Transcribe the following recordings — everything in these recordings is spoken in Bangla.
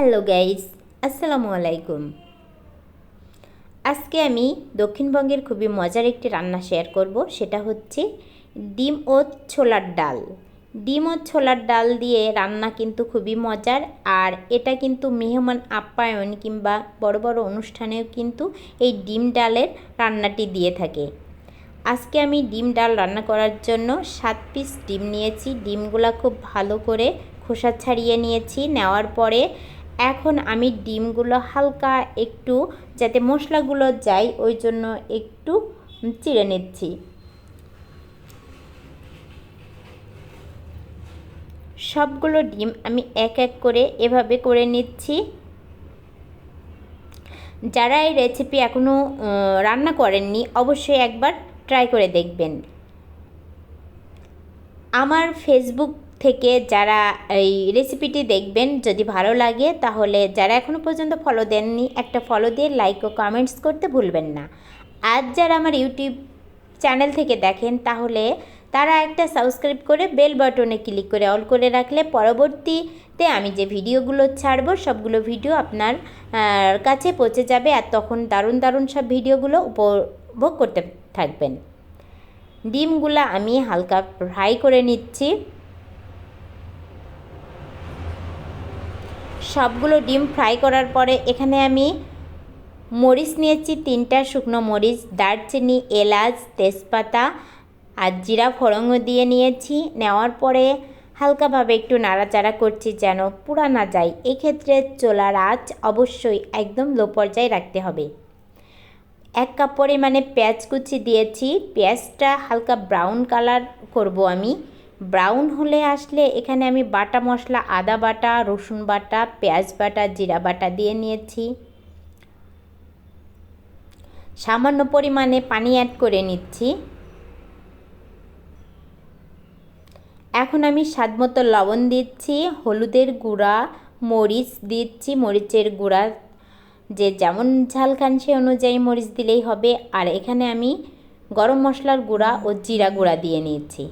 হ্যালো গাইস, আসসালামু আলাইকুম। আজকে আমি দক্ষিণবঙ্গের খুবই মজার একটি রান্না শেয়ার করব, সেটা হচ্ছে ডিম ও ছোলার ডাল। ডিম ও ছোলার ডাল দিয়ে রান্না কিন্তু খুবই মজার, আর এটা কিন্তু মেহমান আপ্যায়ন কিংবা বড় বড় অনুষ্ঠানেও কিন্তু এই ডিম ডালের রান্নাটি দিয়ে থাকে। আজকে আমি ডিম ডাল রান্না করার জন্য সাত পিস ডিম নিয়েছি। ডিমগুলো খুব ভালো করে খোসা ছাড়িয়ে নিয়েছি, নেওয়ার পরে এখন আমি ডিমগুলো হালকা একটু, যাতে মশলাগুলো যায়, ওই জন্য একটু চিড়ে নিচ্ছি। সবগুলো ডিম আমি এক এক করে এভাবে করে নিচ্ছি। যারা এই রেসিপি এখনও রান্না করেননি, অবশ্যই একবার ট্রাই করে দেখবেন। আমার ফেসবুক থেকে যারা এই রেসিপিটি দেখবেন, যদি ভালো লাগে, তাহলে যারা এখনও পর্যন্ত ফলো দেননি, একটা ফলো দিয়ে লাইক ও কমেন্টস করতে ভুলবেন না। আজ যারা আমার ইউটিউব চ্যানেল থেকে দেখেন, তাহলে তারা একটা সাবস্ক্রাইব করে বেল বাটনে ক্লিক করে অল করে রাখলে পরবর্তীতে আমি যে ভিডিওগুলো ছাড়বো, সবগুলো ভিডিও আপনার কাছে পৌঁছে যাবে আর তখন দারুণ দারুণ সব ভিডিওগুলো উপভোগ করতে থাকবেন। ডিমগুলো আমি হালকা ফ্রাই করে নিচ্ছি। সবগুলো ডিম ফ্রাই করার পরে এখানে আমি মরিচ নিয়েছি, তিনটা শুকনো মরিচ, দারচিনি, এলাচ, তেজপাতা আর জিরা ফড়ঙ্গ দিয়ে নিয়েছি। নেওয়ার পরে হালকাভাবে একটু নাড়াচাড়া করছি যেন পুরা না যায়। এক্ষেত্রে চোলার আঁচ অবশ্যই একদম লো পর্যায়ে রাখতে হবে। এক কাপ পরিমাণে পেঁয়াজ কুচি দিয়েছি। পেঁয়াজটা হালকা ব্রাউন কালার করব আমি। ব্রাউন হলে আসলে এখানে আমি বাটা মশলা, আদা বাটা, রসুন বাটা, পেঁয়াজ বাটা, জিরা বাটা দিয়ে নিয়েছি। সামান্য পরিমাণে পানি অ্যাড করে নিচ্ছি। এখন আমি স্বাদ মতো লবণ দিচ্ছি, হলুদের গুঁড়া, মরিচ দিচ্ছি, মরিচের গুঁড়া, যে যেমন ঝাল খান সে অনুযায়ী মরিচ দিলেই হবে। আর এখানে আমি গরম মশলার গুঁড়া ও জিরা গুঁড়া দিয়ে নিয়েছি।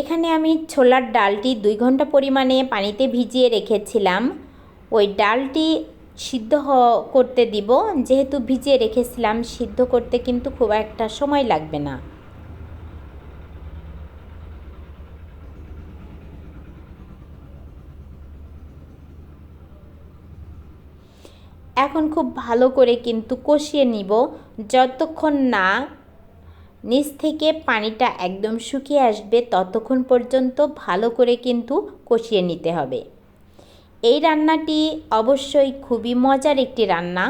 এখানে আমি ছোলার ডালটি দুই ঘণ্টা পরিমাণে পানিতে ভিজিয়ে রেখেছিলাম। ওই ডালটি সিদ্ধ করতে দিব। যেহেতু ভিজিয়ে রেখেছিলাম, সিদ্ধ করতে কিন্তু খুব একটা সময় লাগবে না। এখন খুব ভালো করে কিন্তু কষিয়ে নিব। যতক্ষণ না নিচ থেকে পানিটা একদম শুকিয়ে আসবে ততক্ষণ পর্যন্ত ভালো করে কিন্তু কষিয়ে নিতে হবে। এই রান্নাটি অবশ্যই খুবই মজার একটি রান্না।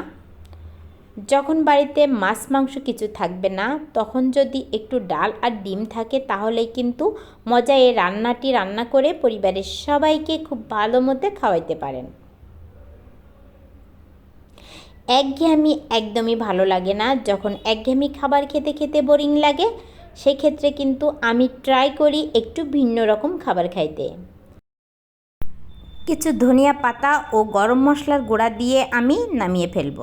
যখন বাড়িতে মাছ মাংস কিছু থাকবে না, তখন যদি একটু ডাল আর ডিম থাকে তাহলে কিন্তু মজা এই রান্নাটি রান্না করে পরিবারের সবাইকে খুব ভালো মতো খাওয়াইতে পারেন। একঘেয়েমি একদমই ভালো লাগে না। যখন একঘেয়েমি খাবার খেতে খেতে বোরিং লাগে, সেক্ষেত্রে কিন্তু আমি ট্রাই করি একটু ভিন্ন রকম খাবার খাইতে। কিছু ধনিয়া পাতা ও গরম মশলার গুঁড়া দিয়ে আমি নামিয়ে ফেলব।